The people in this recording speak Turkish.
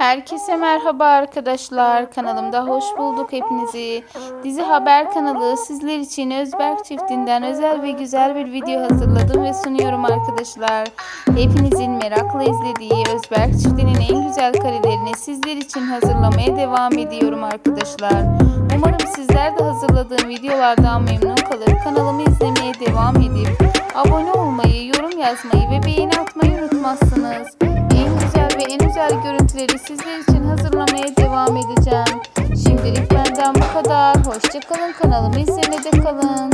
Herkese merhaba arkadaşlar. Kanalımda hoş bulduk hepinizi. Dizi Haber kanalı sizler için Özberk çiftinden özel ve güzel bir video hazırladım ve sunuyorum arkadaşlar. Hepinizin merakla izlediği Özberk çiftinin en güzel karelerini sizler için hazırlamaya devam ediyorum arkadaşlar. Umarım sizler de hazırladığım videolardan memnun kalır. Kanalımı izlemeye devam edip abone olmayı, yorum yazmayı ve beğeni atmayı unutmazsınız. Güzel ve en özel görüntüleri sizler için hazırlamaya devam edeceğim. Şimdilik benden bu kadar. Hoşçakalın kanalımı izlemede kalın.